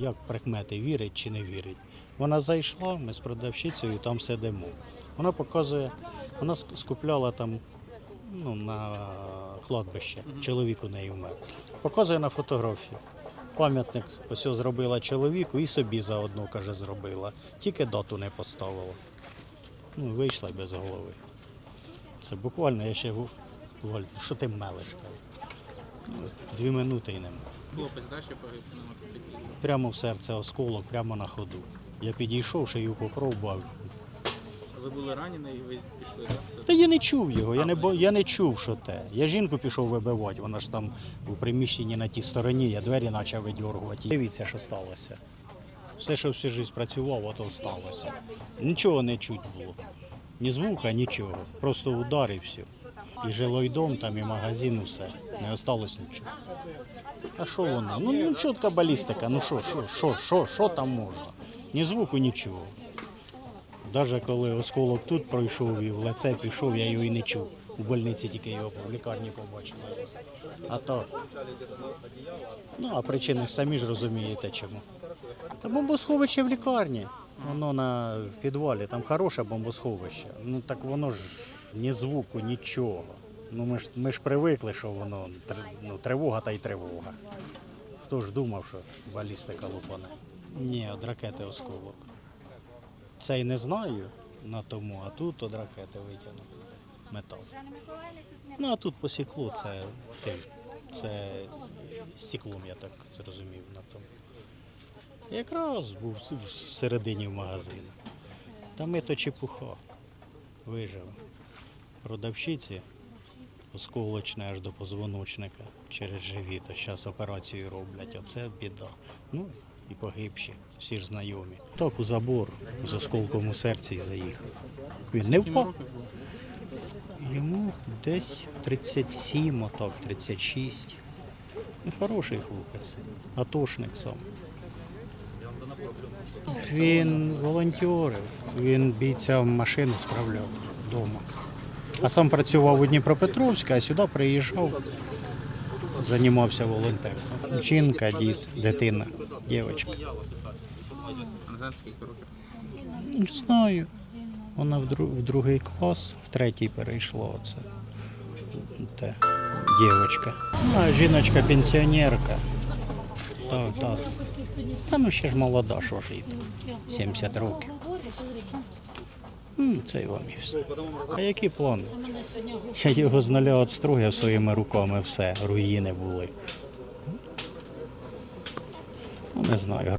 Як прикмети, вірить чи не вірить. Вона зайшла, ми з продавщицею там сидимо. Вона показує, вона скупляла там ну, на кладбище. Чоловік у неї вмер. Показує на фотографію. Пам'ятник ось зробила чоловіку і собі заодно, каже, зробила. Тільки дату не поставила. Ну, вийшла без голови. Це буквально я ще ну, що ти мелиш? Дві минути і нема. Хлопець, да, ще погиб на мотоциклі. Прямо в серце осколок, прямо на ходу. Я підійшов, шию попробував. Ви були ранені і ви пішли, да? Все. Та я не чув його, я не, бо- я не чув, що те. Я жінку пішов вибивати, вона ж там у приміщенні на тій стороні, я двері почав видьоргувати. Дивіться, що сталося. Все, що всю життя працював, ото сталося. Нічого не чуть було. Ні звука, нічого. Просто удар і все. І жилой дом, там, і магазин, і все. Не осталось нічого. А що воно? Ну, ну чітка балістика, ну що, що, що, що, що там можна? Ні звуку, нічого. Навіть коли осколок тут пройшов і в лице пішов, я його і не чув. У больниці тільки його в лікарні побачив. А то. Ну, а причини самі ж розумієте чому. Та бомбосховище в лікарні. Воно на в підвалі, там хороше бомбосховище. Ну так воно ж ні звуку, нічого. Ну ми ж ми ж привикли, що воно ну, тривога та й тривога. Хто ж думав, що балістика лупане? Ні, від ракети осколок. Цей не знаю на тому, а тут від ракети витягнув метал. Ну а тут посікло це тим. Це стеклом, я так зрозумів на тому. Якраз був в магазині. Та ми то чепуха. Вижили. Продавщиці осколочне аж до позвоночника через живіт. А зараз операцію роблять. Оце біда. Ну і погибші, всі ж знайомі. Так у забор з осколком у серці й заїхав. Він не впав. Йому десь 37, отак, 36. Ну, хороший хлопець, атошник сам. Він волонтерив, він бійцям машини справляв вдома. А сам працював у Дніпропетровську, а сюди приїжджав, займався волонтерством. Жінка, дід, дитина, дівчинка. Не? Не знаю. Вона в, дру- в другий клас, в третій перейшла оце. Те, дівчинка. Ну, а жіночка пенсіонерка. Так, так. Та ну ще ж молода, що ж їй. 70 років. М, Це й вам і все. А які плани? Я його з нуля відстроїв своїми руками, все, руїни були. Ну, Не знаю.